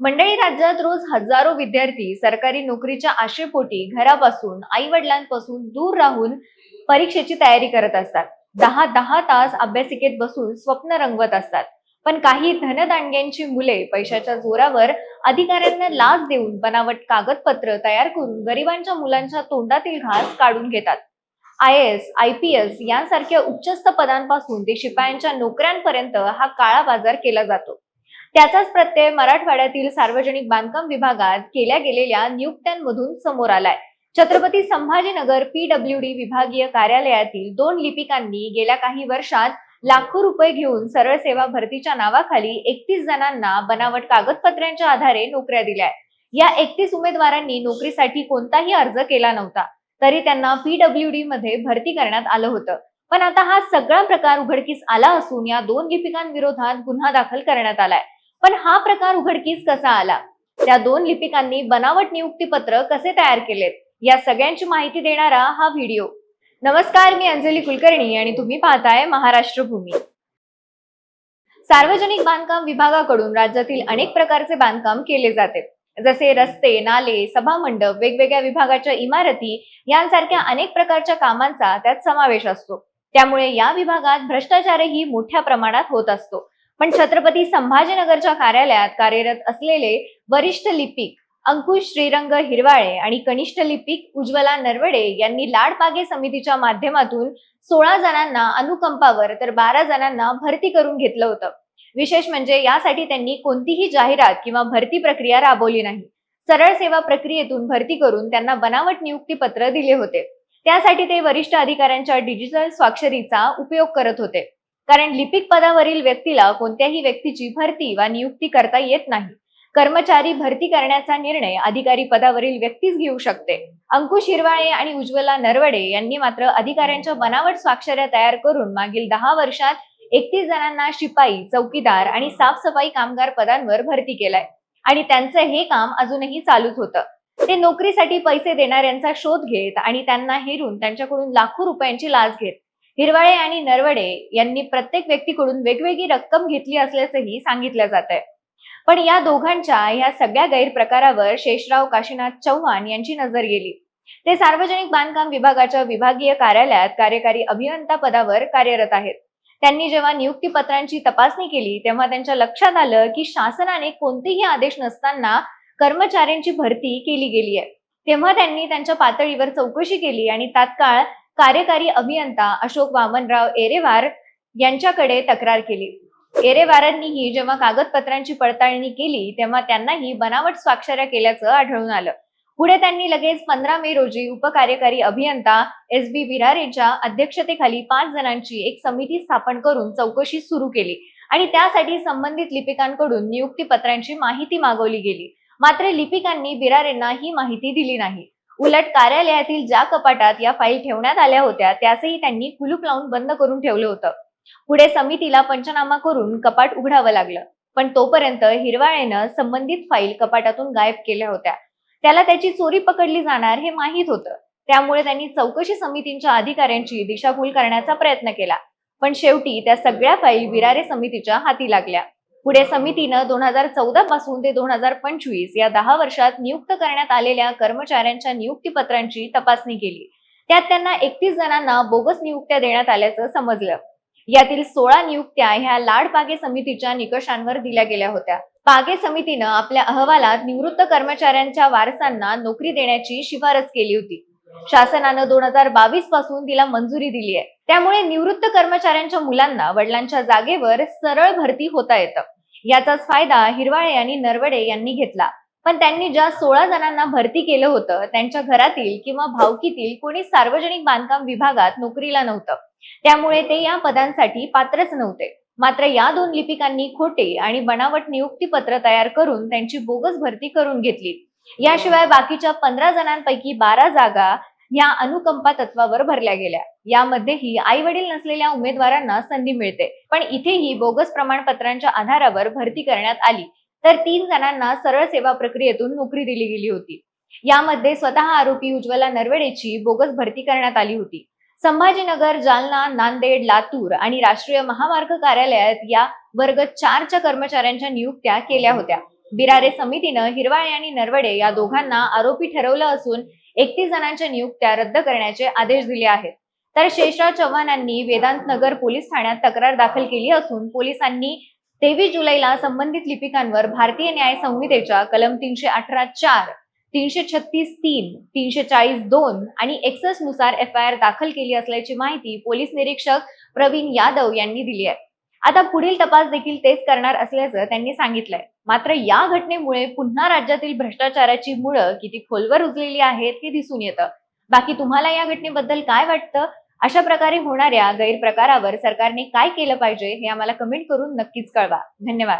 मंडळी राज्यात रोज हजारो विद्यार्थी सरकारी नोकरीच्या आशेपोटी घरापासून आई वडिलांपासून दूर राहून परीक्षेची तयारी करत असतात. दहा दहा तास अभ्यासिकेत बसून स्वप्न रंगवत असतात. पण काही धनदांड्यांची मुले पैशाच्या जोरावर अधिकाऱ्यांना लाच देऊन बनावट कागदपत्र तयार करून गरिबांच्या मुलांच्या तोंडातील घास काढून घेतात. I S I P S यांसारख्या उच्चस्त पदांपासून ते शिपायांच्या नोकऱ्यांपर्यंत हा काळा बाजार केला जातो. त्याचाच प्रत्यय मराठवाड्यातील सार्वजनिक बांधकाम विभागात केल्या गेलेल्या नियुक्त्यांमधून समोर आलाय. छत्रपती संभाजीनगर पीडब्ल्यू डी विभागीय कार्यालयातील दोन लिपिकांनी गेल्या काही वर्षात लाखो रुपये घेऊन सरळ सेवा भरतीच्या नावाखाली एकतीस जणांना बनावट कागदपत्रांच्या आधारे नोकऱ्या दिल्या या एकतीस उमेदवारांनी नोकरीसाठी कोणताही अर्ज केला नव्हता. तरी त्यांना पीडब्ल्यू डी मध्ये भरती करण्यात आलं होतं. पण आता हा सगळा प्रकार उघडकीस आला असून या दोन लिपिकांविरोधात गुन्हा दाखल करण्यात आलाय. पण हा प्रकार उघडकीस कसा आला? त्या दोन लिपिकांनी बनावट नियुक्तीपत्र कसे तयार केलेत? या सगळ्यांची माहिती देणारा हा व्हिडिओ. नमस्कार मी अंजली कुलकर्णी आणि तुम्ही पाहताय महाराष्ट्र भूमी. सार्वजनिक बांधकाम विभागाकडून राज्यातील अनेक प्रकारचे बांधकाम केले जाते. जसे रस्ते नाले सभामंडप वेगवेगळ्या विभागाच्या इमारती यांसारख्या अनेक प्रकारच्या कामांचा त्यात समावेश असतो. त्यामुळे या विभागात भ्रष्टाचारही मोठ्या प्रमाणात होत असतो. पण छत्रपती संभाजीनगरच्या कार्यालयात कार्यरत असलेले वरिष्ठ लिपिक अंकुश श्रीरंग हिरवाळे आणि कनिष्ठ लिपिक उज्ज्वला नरवडे यांनी लाडपागे समितीच्या माध्यमातून सोळा जणांना अनुकंपावर तर बारा जणांना भरती करून घेतलं होतं. विशेष म्हणजे यासाठी त्यांनी कोणतीही जाहिरात किंवा भरती प्रक्रिया राबवली नाही. सरळ सेवा प्रक्रियेतून भरती करून त्यांना बनावट नियुक्ती पत्र दिले होते. त्यासाठी ते वरिष्ठ अधिकाऱ्यांच्या डिजिटल स्वाक्षरीचा उपयोग करत होते. कारण लिपिक पदावरील व्यक्तीला कोणत्याही व्यक्तीची भरती वा नियुक्ती करता येत नाही. कर्मचारी भरती करण्याचा निर्णय अधिकारी पदावरील व्यक्तीच घेऊ शकते. अंकुश हिरवाळे आणि उज्ज्वला नरवडे यांनी मात्र अधिकाऱ्यांच्या बनावट स्वाक्षऱ्या तयार करून मागील दहा वर्षात एकतीस जणांना शिपाई चौकीदार आणि साफसफाई कामगार पदांवर भरती केलाय. आणि त्यांचं हे काम अजूनही चालूच होतं. ते नोकरीसाठी पैसे देणाऱ्यांचा शोध घेत आणि त्यांना हेरून त्यांच्याकडून लाखो रुपयांची लाच घेत हिरवाळे आणि नरवडे यांनी प्रत्येक व्यक्तीकडून वेगवेगळी रक्कम घेतली असल्याचंही सांगितलं जात आहे पण या दोघांच्या या सगळ्या गैरप्रकारावर शेषराव काशीनाथ चव्हाण यांची नजर गेली. ते सार्वजनिक बांधकाम विभागाच्या विभागीय कार्यालयात कार्यकारी अभियंता पदावर कार्यरत आहेत. त्यांनी जेव्हा नियुक्ती पत्रांची तपासणी केली तेव्हा त्यांच्या लक्षात आलं की शासनाने कोणतेही आदेश नसताना कर्मचाऱ्यांची भरती केली गेली आहे तेव्हा त्यांनी त्यांच्या पातळीवर चौकशी केली आणि तात्काळ कार्यकारी अभियंता अशोक वामनराव एरेवार यांच्याकडे तक्रार केली. एरेवारांनीही जेव्हा कागदपत्रांची पडताळणी केली तेव्हा त्यांनाही बनावट स्वाक्षऱ्या केल्याचं आढळून आलं. पुढे त्यांनी लगेच पंधरा मे रोजी उपकार्यकारी अभियंता एस बी विरारेच्या अध्यक्षतेखाली पाच जणांची एक समिती स्थापन करून चौकशी सुरू केली आणि त्यासाठी संबंधित लिपिकांकडून नियुक्ती पत्रांची माहिती मागवली गेली. मात्र लिपिकांनी बिरारेंना ही माहिती दिली नाही. उलट कार्यालयातील ज्या कपाटात या फाईल ठेवण्यात आल्या होत्या त्यासही त्यांनी कुलूप लावून बंद करून ठेवलं होतं. पुढे समितीला पंचनामा करून कपाट उघडावं लागलं. पण तोपर्यंत हिरवाळेनं संबंधित फाईल कपाटातून गायब केल्या होत्या. त्याला त्याची चोरी पकडली जाणार हे माहीत होतं. त्यामुळे त्यांनी चौकशी समितींच्या अधिकाऱ्यांची दिशाभूल करण्याचा प्रयत्न केला. पण शेवटी त्या सगळ्या फाईल विरारे समितीच्या हाती लागल्या. पुढे समितीनं दोन हजार चौदा पासून ते दोन हजार पंचवीस या दहा वर्षात नियुक्त करण्यात आलेल्या कर्मचाऱ्यांच्या नियुक्तीपत्रांची तपासणी केली. त्यात त्यांना एकतीस जणांना बोगस नियुक्त्या देण्यात आल्याचं समजलं. यातील सोळा नियुक्त्या ह्या लाड पागे समितीच्या निकषांवर दिल्या गेल्या होत्या. पागे समितीनं आपल्या अहवालात निवृत्त कर्मचाऱ्यांच्या वारसांना नोकरी देण्याची शिफारस केली होती. शासनानं दोन हजार बावीसपासून तिला मंजुरी दिली आहे त्यामुळे निवृत्त कर्मचाऱ्यांच्या मुलांना वडिलांच्या जागेवर सरळ भरती होता येतं. याचाच फायदा हिरवाळे आणि नरवडे यांनी घेतला. पण त्यांनी ज्या सोळा जणांना भरती केलं होतं त्यांच्या घरातील किंवा भावकीतील कोणी सार्वजनिक बांधकाम विभागात नोकरीला नव्हतं. त्यामुळे ते या पदांसाठी पात्रच नव्हते. मात्र या दोन लिपिकांनी खोटे आणि बनावट नियुक्ती पत्र तयार करून त्यांची बोगस भरती करून घेतली. याशिवाय बाकीच्या पंधरा जणांपैकी बारा जागा या अनुकंपा तत्वावर भरल्या गेल्या. यामध्येही आई वडील नसलेल्या उमेदवारांना संधी मिळते. पण इथेही बोगस प्रमाणपत्रांच्या आधारावर भरती करण्यात आली. तर तीन जणांना सरळ सेवा प्रक्रियेतून नोकरी दिली गेली होती. यामध्ये स्वतः आरोपी उज्ज्वला नरवडेची बोगस भरती करण्यात आली होती. संभाजीनगर जालना नांदेड लातूर आणि राष्ट्रीय महामार्ग कार्यालयात या वर्ग चारच्या कर्मचाऱ्यांच्या नियुक्त्या केल्या होत्या. बिरारे समितीनं हिरवाळे आणि नरवडे या दोघांना आरोपी ठरवलं असून एकतीस जणांच्या नियुक्त्या रद्द करण्याचे आदेश दिले आहेत. तर शेषराव चव्हाणांनी वेदांत नगर पोलीस ठाण्यात तक्रार दाखल केली असून पोलिसांनी तेवीस जुलैला संबंधित लिपिकांवर भारतीय न्याय संहितेच्या कलम तीनशे अठरा चार तीनशे छत्तीस तीन तीनशे चाळीस दोन आणि एकसष्टनुसार एफ आय आर दाखल केली असल्याची माहिती पोलीस निरीक्षक प्रवीण यादव यांनी दिली आहे. आता पुढील तपास देखील तेच करणार असल्याचं त्यांनी सांगितलंय. मात्र या घटनेमुळे पुन्हा राज्यातील भ्रष्टाचाराची मुळं किती खोलवर रुजलेली आहेत हे दिसून येतं. बाकी तुम्हाला या घटनेबद्दल काय वाटतं? अशा प्रकारे होणाऱ्या गैरप्रकारावर सरकारने काय केलं पाहिजे हे आम्हाला कमेंट करून नक्कीच कळवा. धन्यवाद.